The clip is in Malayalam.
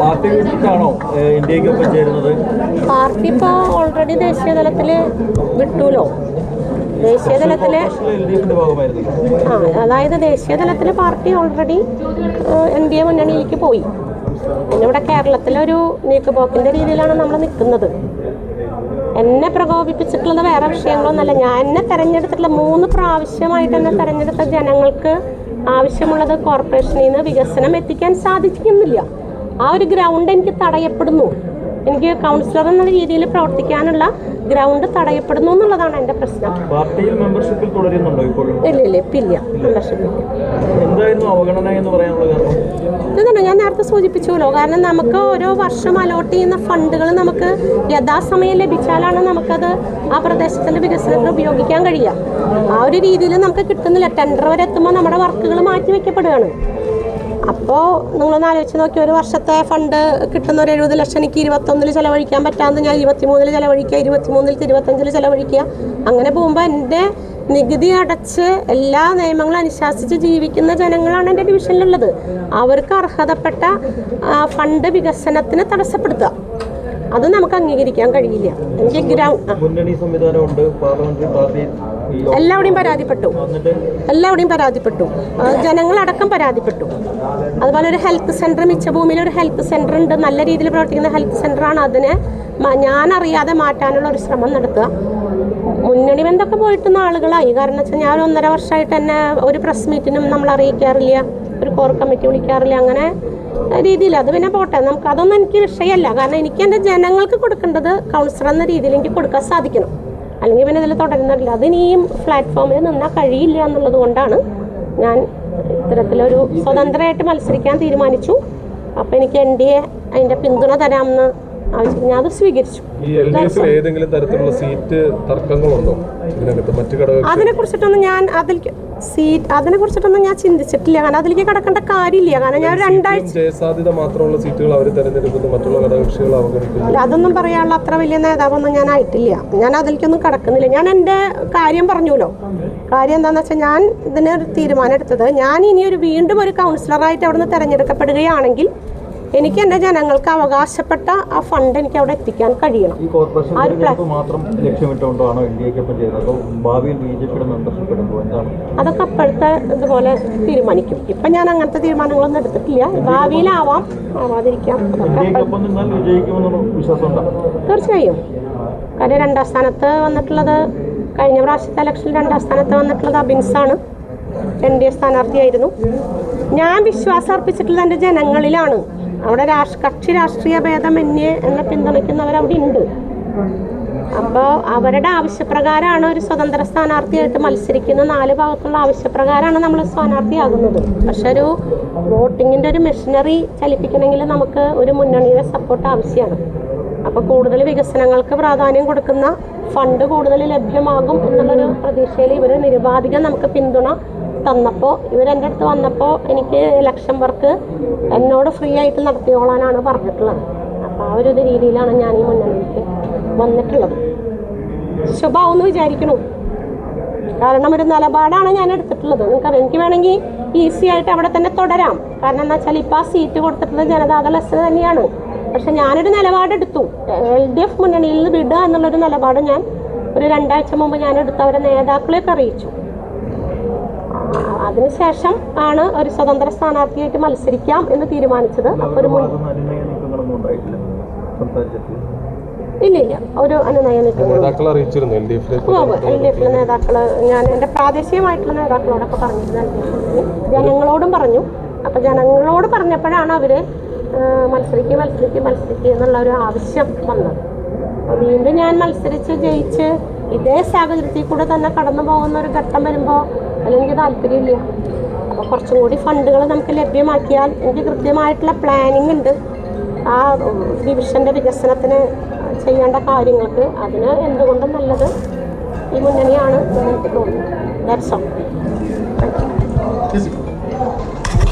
പാർട്ടി വിട്ടിട്ടാണോ ഇന്ത്യക്കൊപ്പം ചേരുന്നത്? പാർട്ടി ഇപ്പോൾ ഓൾറെഡി ദേശീയ തലത്തിൽ വിട്ടുലോ? ദേശീയ തലത്തിൽ ആ അതായത് ദേശീയ തലത്തിൽ party already N D A മുന്നണിയിലേക്ക് പോയി. പിന്നെ ഇവിടെ കേരളത്തിലൊരു നീക്കുപോക്കിന്റെ രീതിയിലാണ് നമ്മൾ നിൽക്കുന്നത് എന്നെ പ്രകോപിപ്പിച്ചിട്ടുള്ളത് വേറെ വിഷയങ്ങളൊന്നുമല്ല. ഞാൻ എന്നെ തെരഞ്ഞെടുത്തിട്ടുള്ള മൂന്ന് പ്രാവശ്യമായിട്ട് എന്നെ തിരഞ്ഞെടുത്ത ജനങ്ങൾക്ക് ആവശ്യമുള്ളത് കോർപ്പറേഷനിൽ നിന്ന് വികസനം എത്തിക്കാൻ സാധിക്കുന്നില്ല. ആ ഒരു ഗ്രൗണ്ട് എനിക്ക് തടയപ്പെടുന്നു. എനിക്ക് കൗൺസിലർ എന്ന രീതിയിൽ പ്രവർത്തിക്കാനുള്ള ഗ്രൗണ്ട് തടയപ്പെടുന്നു എന്നുള്ളതാണ് എന്റെ പ്രശ്നം. പാർട്ടിയിൽ മെമ്പർഷിപ്പിൽ തുടരുന്നുണ്ടോ ഇപ്പോഴും? ഇല്ല. ഇല്ല. ഇല്ല. മെമ്പർഷിപ്പ് എന്തായിരുന്നു അവഗണന എന്ന് പറയാനുള്ള കാരണം? നേരത്തെ സൂചിപ്പിച്ചുല്ലോ കാരണം നമുക്ക് ഓരോ വർഷം അലോട്ട് ചെയ്യുന്ന ഫണ്ടുകൾ നമുക്ക് യഥാസമയം ലഭിച്ചാലാണ് നമുക്കത് ആ പ്രദേശത്തിന്റെ വികസനത്തിന് ഉപയോഗിക്കാൻ കഴിയുക. ആ ഒരു രീതിയിൽ നമുക്ക് കിട്ടുന്നില്ല. ടെൻഡർ വരെ എത്തുമ്പോൾ നമ്മുടെ വർക്കുകൾ മാറ്റി വെക്കപ്പെടുകയാണ്. അപ്പോൾ നിങ്ങളൊന്ന് ആലോചിച്ച് നോക്കി ഒരു വർഷത്തെ ഫണ്ട് കിട്ടുന്ന ഒരു എഴുപത് ലക്ഷം എനിക്ക് ഇരുപത്തൊന്നിൽ ചിലവഴിക്കാൻ പറ്റാമെന്ന് ഞാൻ ഇരുപത്തിമൂന്നിൽ ചിലവഴിക്കുക ഇരുപത്തിമൂന്നിൽ ഇരുപത്തഞ്ചിൽ ചിലവഴിക്കുക അങ്ങനെ പോകുമ്പോൾ എന്റെ നികുതി അടച്ച് എല്ലാ നിയമങ്ങളും അനുശാസിച്ച് ജീവിക്കുന്ന ജനങ്ങളാണ് എന്റെ ഡിവിഷനിലുള്ളത്. അവർക്ക് അർഹതപ്പെട്ട ഫണ്ട് വികസനത്തിന് തടസ്സപ്പെടുത്തുക. അത് നമുക്ക് അംഗീകരിക്കാൻ കഴിയില്ല. എനിക്ക് എല്ലാവിടെയും എല്ലാവരുടെയും പരാതിപ്പെട്ടു. വന്നിട്ട് എല്ലാവരുടെയും പരാതിപ്പെട്ടു. ജനങ്ങളടക്കം പരാതിപ്പെട്ടു. അതുപോലെ ഒരു ഹെൽത്ത് സെന്റർ മിച്ചഭൂമിയിൽ ഒരു ഹെൽത്ത് സെന്റർ ഉണ്ട്. നല്ല രീതിയിൽ പ്രവർത്തിക്കുന്ന ഹെൽത്ത് സെന്ററാണ്. അതിനെ ഞാൻ അറിയാതെ മാറ്റാനുള്ള ഒരു ശ്രമം നടത്തുക. മുന്നണി ബന്ധമൊക്കെ പോയിട്ട് നാളുകളായി കാരണം വെച്ചാൽ ഞാൻ ഒന്നര വർഷമായിട്ട് തന്നെ ഒരു പ്രസ് മീറ്റിനും നമ്മൾ അറിയിക്കാറില്ല ഒരു കോർ കമ്മിറ്റി വിളിക്കാറില്ല അങ്ങനെ രീതിയിൽ അത് പിന്നെ പോട്ടെ നമുക്ക് അതൊന്നും എനിക്ക് വിഷയമല്ല. കാരണം എനിക്ക് എന്റെ ജനങ്ങൾക്ക് കൊടുക്കേണ്ടത് കൗൺസിലർ എന്ന രീതിയിൽ എനിക്ക് കൊടുക്കാൻ സാധിക്കണം. അല്ലെങ്കിൽ പിന്നെ ഇതിൽ തുടരുന്നില്ല അതിനിയും പ്ലാറ്റ്ഫോമിൽ നിന്നാൽ കഴിയില്ല എന്നുള്ളത് കൊണ്ടാണ് ഞാൻ ഇത്തരത്തിലൊരു സ്വതന്ത്രമായിട്ട് മത്സരിക്കാൻ തീരുമാനിച്ചു. അപ്പോൾ എനിക്ക് എൻ ഡി എ അതിന്റെ പിന്തുണ തരാമെന്ന് ആവശ്യം ഞാൻ അത് സ്വീകരിച്ചു. ഏതെങ്കിലും തരത്തിലുള്ള സീറ്റ് തർക്കങ്ങളുണ്ടോ? മറ്റു അതിനെ കുറിച്ചിട്ടൊന്നും ഞാൻ അതിലേക്ക് സീറ്റ് അതിനെ കുറിച്ചിട്ടൊന്നും ഞാൻ ചിന്തിച്ചിട്ടില്ല. കാരണം അതിലേക്ക് കിടക്കേണ്ട കാര്യമില്ല. കാരണം ഞാൻ രണ്ടാഴ്ച ജയസാധ്യത മാത്രമുള്ള സീറ്റുകൾ അവർ തെരഞ്ഞെടുക്കുന്നു. മറ്റുള്ള ഘടകകക്ഷികൾ അവഗണിക്കുന്നു. അതൊന്നും പറയാനുള്ള അത്ര വലിയ നേതാവൊന്നും ഞാൻ ആയിട്ടില്ല. ഞാൻ അതിലേക്കൊന്നും കടക്കുന്നില്ല. ഞാൻ എന്റെ കാര്യം പറഞ്ഞുല്ലോ. കാര്യം എന്താണെന്ന് വെച്ചാൽ ഞാൻ ഇതിനൊരു തീരുമാനം എടുത്തത്. ഞാൻ ഇനി ഒരു വീണ്ടും ഒരു കൗൺസിലറായിട്ട് അവിടുന്ന് തിരഞ്ഞെടുക്കപ്പെടുകയാണെങ്കിൽ എനിക്ക് എന്റെ ജനങ്ങൾക്ക് അവകാശപ്പെട്ട ആ ഫണ്ട് എനിക്ക് അവിടെ എത്തിക്കാൻ കഴിയണം. അതൊക്കെ അപ്പോഴത്തെ ഇതുപോലെ തീരുമാനിക്കും. ഇപ്പം ഞാൻ അങ്ങനത്തെ തീരുമാനങ്ങളൊന്നും എടുത്തിട്ടില്ല. ഭാവിയിലാവാം. ആവാതിരിക്കാം. തീർച്ചയായും. കാര്യം രണ്ടാം സ്ഥാനത്ത് വന്നിട്ടുള്ളത് കഴിഞ്ഞ പ്രാവശ്യത്തെ ഇലക്ഷനിൽ രണ്ടാം സ്ഥാനത്ത് വന്നിട്ടുള്ളത് അബിൻസാണ് എൻ ഡി എ സ്ഥാനാർത്ഥിയായിരുന്നു. ഞാൻ വിശ്വാസം അർപ്പിച്ചിട്ടുള്ളത് എന്റെ ജനങ്ങളിലാണ്. അവിടെ കക്ഷി രാഷ്ട്രീയ ഭേദമന്യേ എന്നെ പിന്തുണയ്ക്കുന്നവർ അവിടെ ഉണ്ട് അപ്പോൾ അവരുടെ ആവശ്യപ്രകാരമാണ് ഒരു സ്വതന്ത്ര സ്ഥാനാർത്ഥിയായിട്ട് മത്സരിക്കുന്ന നാല് ഭാഗത്തുള്ള ആവശ്യപ്രകാരമാണ് നമ്മൾ സ്ഥാനാർത്ഥിയാകുന്നത്. പക്ഷെ ഒരു വോട്ടിങ്ങിന്റെ ഒരു മെഷീനറി ചലിപ്പിക്കണമെങ്കിൽ നമുക്ക് ഒരു മുന്നണിയുടെ സപ്പോർട്ട് ആവശ്യമാണ്. അപ്പോൾ കൂടുതൽ വികസനങ്ങൾക്ക് പ്രാധാന്യം കൊടുക്കുന്ന ഫണ്ട് കൂടുതൽ ലഭ്യമാകും എന്നുള്ളൊരു പ്രതീക്ഷയിൽ ഇവർ നിരുപാധികം നമുക്ക് പിന്തുണ തന്നപ്പോൾ ഇവരെന്റെ അടുത്ത് വന്നപ്പോൾ എനിക്ക് ലക്ഷം വർക്ക് എന്നോട് ഫ്രീ ആയിട്ട് നടത്തിയോളാനാണ് പറഞ്ഞിട്ടുള്ളത്. അപ്പോൾ ആ ഒരു രീതിയിലാണ് ഞാൻ ഈ മുന്നണിയിലേക്ക് വന്നിട്ടുള്ളത്. ശുഭാവെന്ന് വിചാരിക്കണു. കാരണം ഒരു നിലപാടാണ് ഞാൻ എടുത്തിട്ടുള്ളത്. നിങ്ങൾക്ക് എനിക്ക് വേണമെങ്കിൽ ഈസി ആയിട്ട് അവിടെ തന്നെ തുടരാം. കാരണം എന്താ വെച്ചാൽ ഇപ്പം ആ സീറ്റ് കൊടുത്തിട്ടുള്ളത് ജനതാദൾ എസ് തന്നെയാണ്. പക്ഷെ ഞാനൊരു നിലപാടെടുത്തു. എൽ ഡി എഫ് മുന്നണിയിൽ നിന്ന് വിടുക എന്നുള്ളൊരു നിലപാട് ഞാൻ ഒരു രണ്ടാഴ്ച മുമ്പ് ഞാൻ എടുത്ത് അവരെ നേതാക്കളെയൊക്കെ അറിയിച്ചു. അതിനുശേഷം ആണ് ഒരു സ്വതന്ത്ര സ്ഥാനാർത്ഥിയായിട്ട് മത്സരിക്കാം എന്ന് തീരുമാനിച്ചത്. ഇല്ലില്ല ഒരു മുൻ നീക്കം ഇല്ല ഇല്ല. ഒരു അനുനയം നേതാക്കളെ അറിയിച്ചിരുന്നു? എൽ ഡി എഫിലെ നേതാക്കൾ ഞാൻ എന്റെ പ്രാദേശികമായിട്ടുള്ള നേതാക്കളോടൊക്കെ പറഞ്ഞിരുന്നു. ജനങ്ങളോടും പറഞ്ഞു. അപ്പൊ ജനങ്ങളോട് പറഞ്ഞപ്പോഴാണ് അവർ മത്സരിക്കുക മത്സരിക്കുക മത്സരിക്കുക എന്നുള്ള ഒരു ആവശ്യം വന്നത്. വീണ്ടും ഞാൻ മത്സരിച്ച് ജയിച്ച് ഇതേ സാഹചര്യത്തിൽ കൂടെ തന്നെ കടന്നു പോകുന്ന ഒരു ഘട്ടം വരുമ്പോൾ അതിലെനിക്ക് താല്പര്യമില്ല. അപ്പോൾ കുറച്ചും കൂടി ഫണ്ടുകൾ നമുക്ക് ലഭ്യമാക്കിയാൽ എനിക്ക് കൃത്യമായിട്ടുള്ള പ്ലാനിങ് ഉണ്ട്. ആ ഡിവിഷന്റെ വികസനത്തിന് ചെയ്യേണ്ട കാര്യങ്ങൾക്ക് അതിന് എന്തുകൊണ്ടും നല്ലത് ഈ മുന്നണിയാണ് എനിക്ക് തോന്നുന്നു. That's all thank you